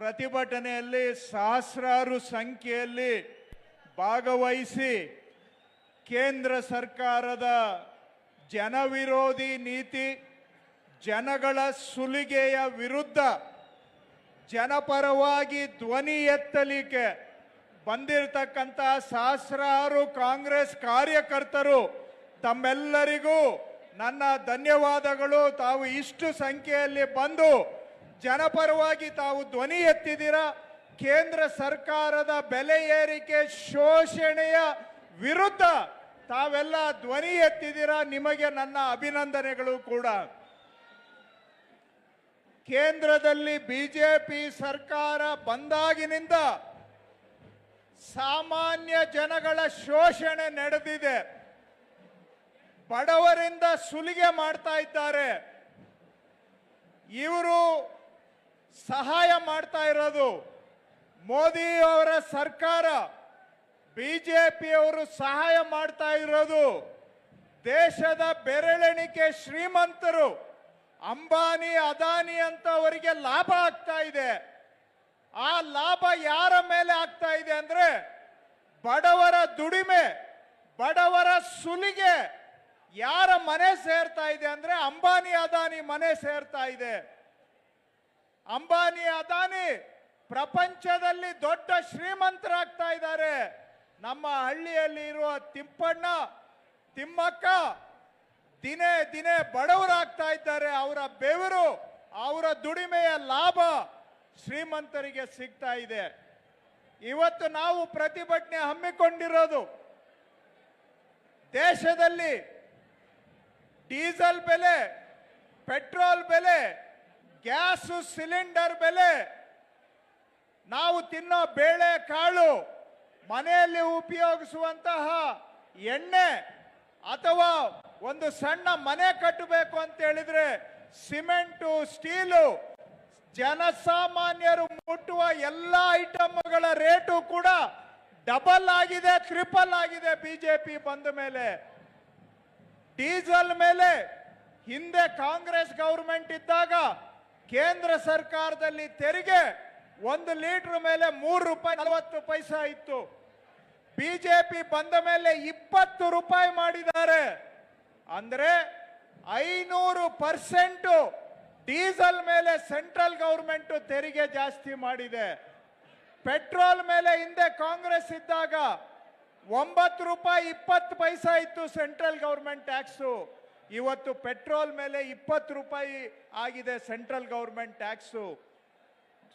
ಪ್ರತಿಭಟನೆಯಲ್ಲಿ ಸಹಸ್ರಾರು ಸಂಖ್ಯೆಯಲ್ಲಿ ಭಾಗವಹಿಸಿ ಕೇಂದ್ರ ಸರ್ಕಾರದ ಜನವಿರೋಧಿ ನೀತಿ, ಜನಗಳ ಸುಲಿಗೆಯ ವಿರುದ್ಧ ಜನಪರವಾಗಿ ಧ್ವನಿ ಎತ್ತಲಿಕ್ಕೆ ಬಂದಿರತಕ್ಕಂಥ ಸಹಸ್ರಾರು ಕಾಂಗ್ರೆಸ್ ಕಾರ್ಯಕರ್ತರು ತಮ್ಮೆಲ್ಲರಿಗೂ ನನ್ನ ಧನ್ಯವಾದಗಳು. ತಾವು ಇಷ್ಟು ಸಂಖ್ಯೆಯಲ್ಲಿ ಬಂದು ಜನಪರವಾಗಿ ತಾವು ಧ್ವನಿ ಎತ್ತಿದ್ದೀರಾ? ಕೇಂದ್ರ ಸರ್ಕಾರದ ಬೆಲೆ ಏರಿಕೆ ಶೋಷಣೆಯ ವಿರುದ್ಧ ತಾವೆಲ್ಲ ಧ್ವನಿ ಎತ್ತಿದ್ದೀರಾ? ನಿಮಗೆ ನನ್ನ ಅಭಿನಂದನೆಗಳು ಕೂಡ. ಕೇಂದ್ರದಲ್ಲಿ ಬಿಜೆಪಿ ಸರ್ಕಾರ ಬಂದಾಗಿನಿಂದ ಸಾಮಾನ್ಯ ಜನಗಳ ಶೋಷಣೆ ನಡೆದಿದೆ. ಬಡವರಿಂದ ಸುಲಿಗೆ ಮಾಡ್ತಾ ಇದ್ದಾರೆ. ಇವರು ಸಹಾಯ ಮಾಡ್ತಾ ಇರೋದು ಮೋದಿ ಅವರ ಸರ್ಕಾರ. ಪಿಯವರು ಸಹಾಯ ಮಾಡ್ತಾ ಇರೋದು ದೇಶದ ಬೆರಳೆಣಿಕೆ ಶ್ರೀಮಂತರು ಅಂಬಾನಿ, ಅದಾನಿ ಅಂತ ಅವರಿಗೆ ಲಾಭ ಆಗ್ತಾ ಇದೆ. ಆ ಲಾಭ ಯಾರ ಮೇಲೆ ಆಗ್ತಾ ಇದೆ ಅಂದ್ರೆ ಬಡವರ ದುಡಿಮೆ, ಬಡವರ ಸುಲಿಗೆ. ಯಾರ ಮನೆ ಸೇರ್ತಾ ಇದೆ ಅಂದ್ರೆ ಅಂಬಾನಿ, ಅದಾನಿ ಮನೆ ಸೇರ್ತಾ ಇದೆ. ಅಂಬಾನಿ ಅದಾನಿ ಪ್ರಪಂಚದಲ್ಲಿ ದೊಡ್ಡ ಶ್ರೀಮಂತರಾಗ್ತಾ ಇದ್ದಾರೆ. ನಮ್ಮ ಹಳ್ಳಿಯಲ್ಲಿ ಇರುವ ತಿಪ್ಪಣ್ಣ, ತಿಮ್ಮಕ್ಕ ದಿನೇ ದಿನೇ ಬಡವರಾಗ್ತಾ ಇದ್ದಾರೆ. ಅವರ ಬೆವರು, ಅವರ ದುಡಿಮೆಯ ಲಾಭ ಶ್ರೀಮಂತರಿಗೆ ಸಿಗ್ತಾ ಇದೆ. ಇವತ್ತು ನಾವು ಪ್ರತಿಭಟನೆ ಹಮ್ಮಿಕೊಂಡಿರೋದು ದೇಶದಲ್ಲಿ ಡೀಸೆಲ್ ಬೆಲೆ, ಪೆಟ್ರೋಲ್ ಬೆಲೆ ಗ್ಯಾಸ್ ಸಿಲಿಂಡರ್ ಬೆಲೆ. ನಾವು ತಿನ್ನೋ ಬೇಳೆ ಕಾಳು ಮನೆಯಲ್ಲಿ ಉಪಯೋಗಿಸುವಂತಹ ಎಣ್ಣೆ ಅಥವಾ ಒಂದು ಸಣ್ಣ ಮನೆ ಕಟ್ಟಬೇಕು ಅಂತ ಹೇಳಿದ್ರೆ ಸಿಮೆಂಟು, ಸ್ಟೀಲು, ಜನಸಾಮಾನ್ಯರು ಮುಟ್ಟುವ ಎಲ್ಲ ಐಟಮ್ಗಳ ರೇಟು ಕೂಡ ಡಬಲ್ ಆಗಿದೆ ಟ್ರಿಪಲ್ ಆಗಿದೆ ಬಿಜೆಪಿ ಬಂದ ಮೇಲೆ. ಡೀಸೆಲ್ ಮೇಲೆ ಹಿಂದೆ ಕಾಂಗ್ರೆಸ್ ಗೌರ್ಮೆಂಟ್ ಇದ್ದಾಗ ಕೇಂದ್ರ ಸರ್ಕಾರದಲ್ಲಿ ತೆರಿಗೆ ಒಂದು ಲೀಟರ್ ಮೇಲೆ ಮೂರು ರೂಪಾಯಿ ನಲವತ್ತು ಪೈಸ ಇತ್ತು. ಬಿಜೆಪಿ ಬಂದ ಮೇಲೆ ಇಪ್ಪತ್ತು ರೂಪಾಯಿ ಮಾಡಿದ್ದಾರೆ. ಅಂದ್ರೆ ಐನೂರು ಪರ್ಸೆಂಟ್ ಡೀಸೆಲ್ ಮೇಲೆ ಸೆಂಟ್ರಲ್ ಗೌರ್ಮೆಂಟ್ ತೆರಿಗೆ ಜಾಸ್ತಿ ಮಾಡಿದೆ. ಪೆಟ್ರೋಲ್ ಮೇಲೆ ಹಿಂದೆ ಕಾಂಗ್ರೆಸ್ ಇದ್ದಾಗ ಒಂಬತ್ತು ರೂಪಾಯಿ ಇಪ್ಪತ್ತು ಪೈಸಾ ಇತ್ತು ಸೆಂಟ್ರಲ್ ಗೌರ್ಮೆಂಟ್ ಟ್ಯಾಕ್ಸು. ಇವತ್ತು ಪೆಟ್ರೋಲ್ ಮೇಲೆ ಇಪ್ಪತ್ತು ರೂಪಾಯಿ ಆಗಿದೆ ಸೆಂಟ್ರಲ್ ಗೌರ್ಮೆಂಟ್ ಟ್ಯಾಕ್ಸು.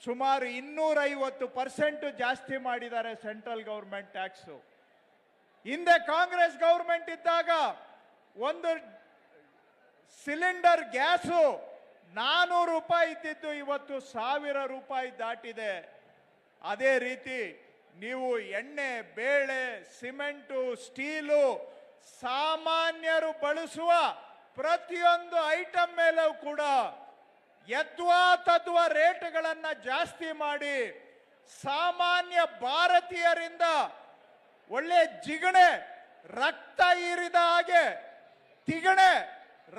ಸುಮಾರು ಇನ್ನೂರೈವತ್ತು ಪರ್ಸೆಂಟ್ ಜಾಸ್ತಿ ಮಾಡಿದ್ದಾರೆ ಸೆಂಟ್ರಲ್ ಗೌರ್ಮೆಂಟ್ ಟ್ಯಾಕ್ಸು. ಹಿಂದೆ ಕಾಂಗ್ರೆಸ್ ಗೌರ್ಮೆಂಟ್ ಇದ್ದಾಗ ಒಂದು ಸಿಲಿಂಡರ್ ಗ್ಯಾಸು ನಾನೂರು ರೂಪಾಯಿ ಇದ್ದಿದ್ದು ಇವತ್ತು ಸಾವಿರ ರೂಪಾಯಿ ದಾಟಿದೆ. ಅದೇ ರೀತಿ ನೀವು ಎಣ್ಣೆ, ಬೇಳೆ, ಸಿಮೆಂಟು, ಸ್ಟೀಲು ಸಾಮಾನ್ಯರು ಬಳಸುವ ಪ್ರತಿಯೊಂದು ಐಟಮ್ ಮೇಲೂ ಕೂಡ ಯತ್ವಾ ತತ್ವ ರೇಟ್ಗಳನ್ನು ಜಾಸ್ತಿ ಮಾಡಿ ಸಾಮಾನ್ಯ ಭಾರತೀಯರಿಂದ ಒಳ್ಳೆ ಜಿಗಣೆ, ರಕ್ತ ಹೀರಿದ ಹಾಗೆ, ತಿಗಣೆ,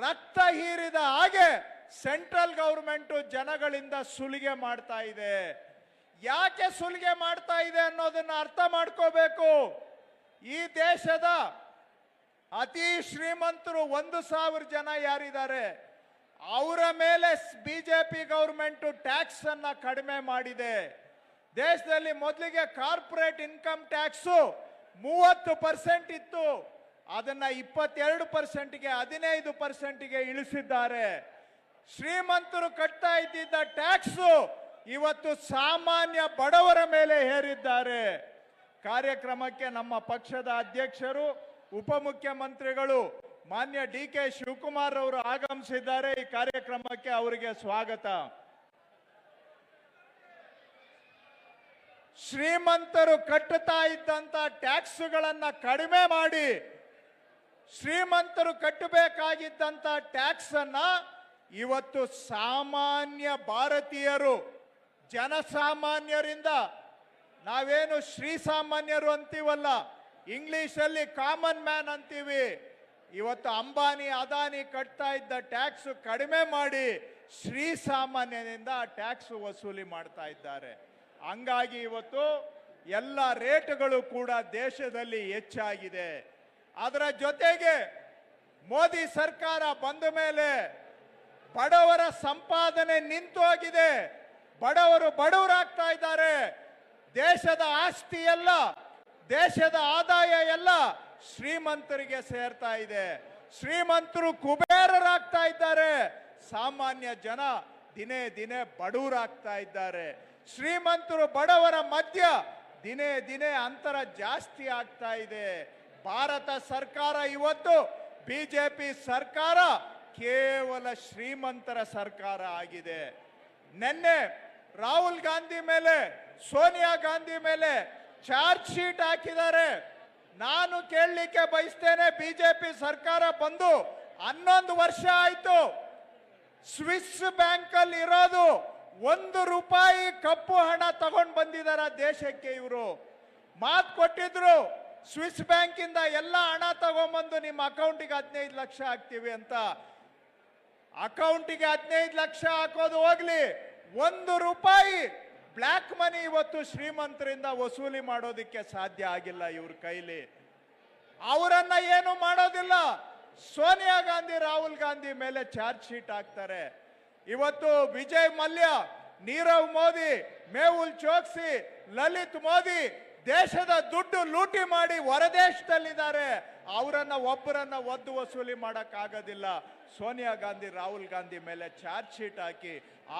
ರಕ್ತ ಹೀರಿದ ಹಾಗೆ ಸೆಂಟ್ರಲ್ ಗೌರ್ಮೆಂಟ್ ಜನಗಳಿಂದ ಸುಲಿಗೆ ಮಾಡ್ತಾ ಇದೆ. ಯಾಕೆ ಸುಲಿಗೆ ಮಾಡ್ತಾ ಇದೆ ಅನ್ನೋದನ್ನ ಅರ್ಥ ಮಾಡ್ಕೋಬೇಕು. ಈ ದೇಶದ ಅತಿ ಶ್ರೀಮಂತರು ಒಂದು ಸಾವಿರ ಜನ ಯಾರಿದ್ದಾರೆ? ಅವರ ಮೇಲೆ ಬಿಜೆಪಿ ಗೌರ್ಮೆಂಟ್ ಟ್ಯಾಕ್ಸ್ ಅನ್ನ ಕಡಿಮೆ ಮಾಡಿದೆ. ದೇಶದಲ್ಲಿ ಮೊದಲಿಗೆ ಕಾರ್ಪೊರೇಟ್ ಇನ್ಕಮ್ ಟ್ಯಾಕ್ಸು ಮೂವತ್ತು ಪರ್ಸೆಂಟ್ ಇತ್ತು. ಅದನ್ನ ಇಪ್ಪತ್ತೆರಡು ಪರ್ಸೆಂಟ್ಗೆ, ಹದಿನೈದು ಪರ್ಸೆಂಟ್ಗೆ ಇಳಿಸಿದ್ದಾರೆ. ಶ್ರೀಮಂತರು ಕಟ್ತಾ ಇದ್ದಿದ್ದ ಟ್ಯಾಕ್ಸು ಇವತ್ತು ಸಾಮಾನ್ಯ ಬಡವರ ಮೇಲೆ ಹೇರಿದ್ದಾರೆ. ಕಾರ್ಯಕ್ರಮಕ್ಕೆ ನಮ್ಮ ಪಕ್ಷದ ಅಧ್ಯಕ್ಷರು ಉಪಮುಖ್ಯಮಂತ್ರಿಗಳು ಮಾನ್ಯ ಡಿ ಕೆ ಶಿವಕುಮಾರ್ ಅವರು ಆಗಮಿಸಿದ್ದಾರೆ. ಈ ಕಾರ್ಯಕ್ರಮಕ್ಕೆ ಅವರಿಗೆ ಸ್ವಾಗತ. ಶ್ರೀಮಂತರು ಕಟ್ಟುತ್ತಾ ಇದ್ದಂತ ಟ್ಯಾಕ್ಸ್ಗಳನ್ನ ಕಡಿಮೆ ಮಾಡಿ, ಶ್ರೀಮಂತರು ಕಟ್ಟಬೇಕಾಗಿದ್ದಂತ ಟ್ಯಾಕ್ಸ್ ಅನ್ನ ಇವತ್ತು ಸಾಮಾನ್ಯ ಭಾರತೀಯರು, ಜನಸಾಮಾನ್ಯರಿಂದ ನಾವೇನು ಶ್ರೀಸಾಮಾನ್ಯರು ಅಂತೀವಲ್ಲ ಇಂಗ್ಲಿಷಲ್ಲಿ ಕಾಮನ್ ಮ್ಯಾನ್ ಅಂತೀವಿ. ಇವತ್ತು ಅಂಬಾನಿ, ಅದಾನಿ ಕಟ್ತಾ ಇದ್ದ ಟ್ಯಾಕ್ಸ್ ಕಡಿಮೆ ಮಾಡಿ ಶ್ರೀ ಶ್ರೀಸಾಮಾನ್ಯನಿಂದ ಟ್ಯಾಕ್ಸ್ ವಸೂಲಿ ಮಾಡ್ತಾ ಇದ್ದಾರೆ. ಹಂಗಾಗಿ ಇವತ್ತು ಎಲ್ಲ ರೇಟ್ಗಳು ಕೂಡ ದೇಶದಲ್ಲಿ ಹೆಚ್ಚಾಗಿದೆ. ಅದರ ಜೊತೆಗೆ ಮೋದಿ ಸರ್ಕಾರ ಬಂದ ಮೇಲೆ ಬಡವರ ಸಂಪಾದನೆ ನಿಂತು ಹೋಗಿದೆ. ಬಡವರು ಬಡವರಾಗ್ತಾ ಇದ್ದಾರೆ. ದೇಶದ ಆಸ್ತಿ ಎಲ್ಲ ದೇಶದ ಆದಾಯ ಎಲ್ಲ ಶ್ರೀಮಂತರಿಗೆ ಸೇರ್ತಾ ಇದೆ. ಶ್ರೀಮಂತರು ಕುಬೇರರಾಗ್ತಾ ಇದ್ದಾರೆ. ಸಾಮಾನ್ಯ ಜನ ದಿನೇ ದಿನೇ ಬಡವರಾಗ್ತಾ ಇದ್ದಾರೆ. ಶ್ರೀಮಂತರು ಬಡವರ ಮಧ್ಯ ದಿನೇ ದಿನೇ ಅಂತರ ಜಾಸ್ತಿ ಆಗ್ತಾ ಇದೆ. ಭಾರತ ಸರ್ಕಾರ ಇವತ್ತು ಬಿಜೆಪಿ ಸರ್ಕಾರ ಕೇವಲ ಶ್ರೀಮಂತರ ಸರ್ಕಾರ ಆಗಿದೆ. ನಿನ್ನೆ ರಾಹುಲ್ ಗಾಂಧಿ ಮೇಲೆ, ಸೋನಿಯಾ ಗಾಂಧಿ ಮೇಲೆ ಚಾರ್ಜ್ ಶೀಟ್ ಹಾಕಿದ್ದಾರೆ. ನಾನು ಕೇಳಲಿಕ್ಕೆ ಬಯಸ್ತೇನೆ ಬಿಜೆಪಿ ಸರ್ಕಾರ ಬಂದು ಹನ್ನೊಂದು ವರ್ಷ ಆಯ್ತು. ಸ್ವಿಸ್ ಬ್ಯಾಂಕ್ ಅಲ್ಲಿ ಇರೋದು ಒಂದು ರೂಪಾಯಿ ಕಪ್ಪು ಹಣ ತಗೊಂಡು ಬಂದಿದಾರ ದೇಶಕ್ಕೆ ಇವರು. ಮಾತು ಕೊಟ್ಟಿದ್ರು, ಸ್ವಿಸ್ ಬ್ಯಾಂಕ್ ಇಂದ ಎಲ್ಲ ಹಣ ತಗೊಂಡ್ಬಂದು ನಿಮ್ಮ ಅಕೌಂಟಿಗೆ ಹದಿನೈದು ಲಕ್ಷ ಹಾಕ್ತೀವಿ ಅಂತ. ಅಕೌಂಟಿಗೆ ಹದಿನೈದು ಲಕ್ಷ ಹಾಕೋದು ಹೋಗ್ಲಿ, ಒಂದು ರೂಪಾಯಿ ಬ್ಲ್ಯಾಕ್ ಮನಿ ಇವತ್ತು ಶ್ರೀಮಂತರಿಂದ ವಸೂಲಿ ಮಾಡೋದಕ್ಕೆ ಸಾಧ್ಯ ಆಗಿಲ್ಲ ಇವ್ರ ಕೈಲಿ. ಅವರನ್ನ ಏನು ಮಾಡೋದಿಲ್ಲ. ಸೋನಿಯಾ ಗಾಂಧಿ, ರಾಹುಲ್ ಗಾಂಧಿ ಮೇಲೆ ಚಾರ್ಜ್ ಶೀಟ್ ಹಾಕ್ತಾರೆ. ಇವತ್ತು ವಿಜಯ್ ಮಲ್ಯ, ನೀರವ್ ಮೋದಿ, ಮೇಹುಲ್ ಚೋಕ್ಸಿ, ಲಲಿತ್ ಮೋದಿ ದೇಶದ ದುಡ್ಡು ಲೂಟಿ ಮಾಡಿ ಹೊರದೇಶದಲ್ಲಿದ್ದಾರೆ. ಅವರನ್ನ ಒಬ್ಬರನ್ನ ಒದ್ದು ವಸೂಲಿ ಮಾಡಕ್ ಆಗೋದಿಲ್ಲ ಸೋನಿಯಾ ಗಾಂಧಿ, ರಾಹುಲ್ ಗಾಂಧಿ ಮೇಲೆ ಚಾರ್ಜ್ ಶೀಟ್ ಹಾಕಿ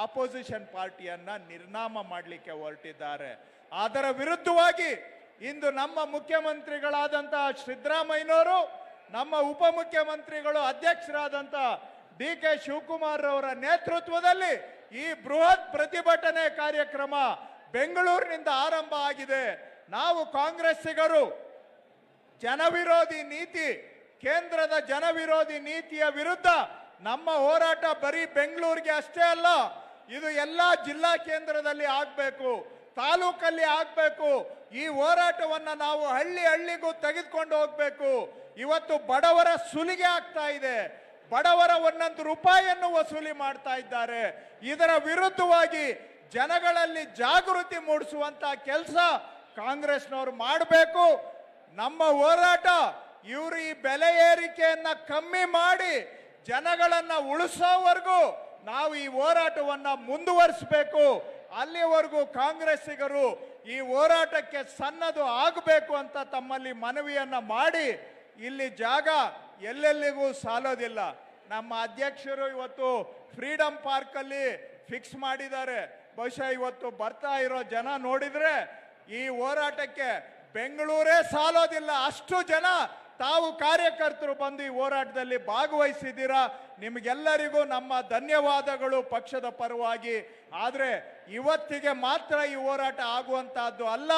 ಆಪೋಸಿಷನ್ ಪಾರ್ಟಿಯನ್ನ ನಿರ್ನಾಮ ಮಾಡಲಿಕ್ಕೆ ಹೊರಟಿದ್ದಾರೆ. ಅದರ ವಿರುದ್ಧವಾಗಿ ಇಂದು ನಮ್ಮ ಮುಖ್ಯಮಂತ್ರಿಗಳಾದಂತಹ ಸಿದ್ದರಾಮಯ್ಯನವರು, ನಮ್ಮ ಉಪಮುಖ್ಯಮಂತ್ರಿಗಳು ಅಧ್ಯಕ್ಷರಾದಂತ ಡಿ ಕೆ ಶಿವಕುಮಾರ್ ಅವರ ನೇತೃತ್ವದಲ್ಲಿ ಈ ಬೃಹತ್ ಪ್ರತಿಭಟನೆ ಕಾರ್ಯಕ್ರಮ ಬೆಂಗಳೂರಿನಿಂದ ಆರಂಭ ಆಗಿದೆ. ನಾವು ಕಾಂಗ್ರೆಸ್ಸಿಗರು ಜನವಿರೋಧಿ ನೀತಿ, ಕೇಂದ್ರದ ಜನವಿರೋಧಿ ನೀತಿಯ ವಿರುದ್ಧ ನಮ್ಮ ಹೋರಾಟ ಬರೀ ಬೆಂಗಳೂರಿಗೆ ಅಷ್ಟೇ ಅಲ್ಲ, ಇದು ಎಲ್ಲ ಜಿಲ್ಲಾ ಕೇಂದ್ರದಲ್ಲಿ ಆಗಬೇಕು, ತಾಲೂಕಲ್ಲಿ ಆಗಬೇಕು. ಈ ಹೋರಾಟವನ್ನು ನಾವು ಹಳ್ಳಿ ಹಳ್ಳಿಗೂ ತೆಗೆದುಕೊಂಡು ಹೋಗಬೇಕು. ಇವತ್ತು ಬಡವರ ಸುಲಿಗೆ ಆಗ್ತಾ ಇದೆ. ಬಡವರ ಒಂದೊಂದು ರೂಪಾಯಿಯನ್ನು ವಸೂಲಿ ಮಾಡ್ತಾ ಇದ್ದಾರೆ. ಇದರ ವಿರುದ್ಧವಾಗಿ ಜನಗಳಲ್ಲಿ ಜಾಗೃತಿ ಮೂಡಿಸುವಂತಹ ಕೆಲಸ ಕಾಂಗ್ರೆಸ್ನವರು ಮಾಡಬೇಕು. ನಮ್ಮ ಹೋರಾಟ ಇವರು ಈ ಬೆಲೆ ಏರಿಕೆಯನ್ನ ಕಮ್ಮಿ ಮಾಡಿ ಜನಗಳನ್ನ ಉಳಿಸೋವರೆಗೂ ನಾವು ಈ ಹೋರಾಟವನ್ನ ಮುಂದುವರಿಸಬೇಕು. ಅಲ್ಲಿವರೆಗೂ ಕಾಂಗ್ರೆಸ್ಸಿಗರು ಈ ಹೋರಾಟಕ್ಕೆ ಸನ್ನದು ಆಗಬೇಕು ಅಂತ ತಮ್ಮಲ್ಲಿ ಮನವಿಯನ್ನ ಮಾಡಿ ಇಲ್ಲಿ ಜಾಗ ಎಲ್ಲೆಲ್ಲಿಗೂ ಸಾಲೋದಿಲ್ಲ. ನಮ್ಮ ಅಧ್ಯಕ್ಷರು ಇವತ್ತು ಫ್ರೀಡಂ ಪಾರ್ಕಲ್ಲಿ ಫಿಕ್ಸ್ ಮಾಡಿದ್ದಾರೆ. ಬಹುಶಃ ಇವತ್ತು ಬರ್ತಾ ಇರೋ ಜನ ನೋಡಿದ್ರೆ ಈ ಹೋರಾಟಕ್ಕೆ ಬೆಂಗಳೂರೇ ಸಾಲೋದಿಲ್ಲ. ಅಷ್ಟು ಜನ ತಾವು ಕಾರ್ಯಕರ್ತರು ಬಂದು ಈ ಹೋರಾಟದಲ್ಲಿ ಭಾಗವಹಿಸಿದ್ದೀರಾ? ನಿಮಗೆಲ್ಲರಿಗೂ ನಮ್ಮ ಧನ್ಯವಾದಗಳು ಪಕ್ಷದ ಪರವಾಗಿ. ಆದರೆ ಇವತ್ತಿಗೆ ಮಾತ್ರ ಈ ಹೋರಾಟ ಆಗುವಂತಹದ್ದು ಅಲ್ಲ.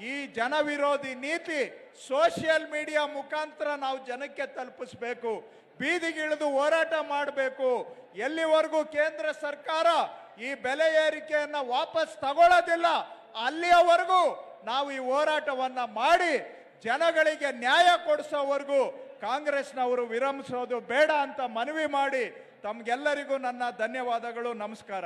ಈ ಜನವಿರೋಧಿ ನೀತಿ ಸೋಷಿಯಲ್ ಮೀಡಿಯಾ ಮುಖಾಂತರ ನಾವು ಜನಕ್ಕೆ ತಲುಪಿಸ್ಬೇಕು. ಬೀದಿಗಿಳಿದು ಹೋರಾಟ ಮಾಡಬೇಕು. ಎಲ್ಲಿವರೆಗೂ ಕೇಂದ್ರ ಸರ್ಕಾರ ಈ ಬೆಲೆ ಏರಿಕೆಯನ್ನು ವಾಪಸ್ ತಗೊಳ್ಳೋದಿಲ್ಲ. ಅಲ್ಲಿಯವರೆಗೂ ನಾವು ಈ ಹೋರಾಟವನ್ನು ಮಾಡಿ ಜನಗಳಿಗೆ ನ್ಯಾಯ ಕೊಡಿಸೋವರೆಗೂ ಕಾಂಗ್ರೆಸ್ನವರು ವಿರಮಿಸೋದು ಬೇಡ ಅಂತ ಮನವಿ ಮಾಡಿ ತಮ್ಗೆಲ್ಲರಿಗೂ ನನ್ನ ಧನ್ಯವಾದಗಳು, ನಮಸ್ಕಾರ.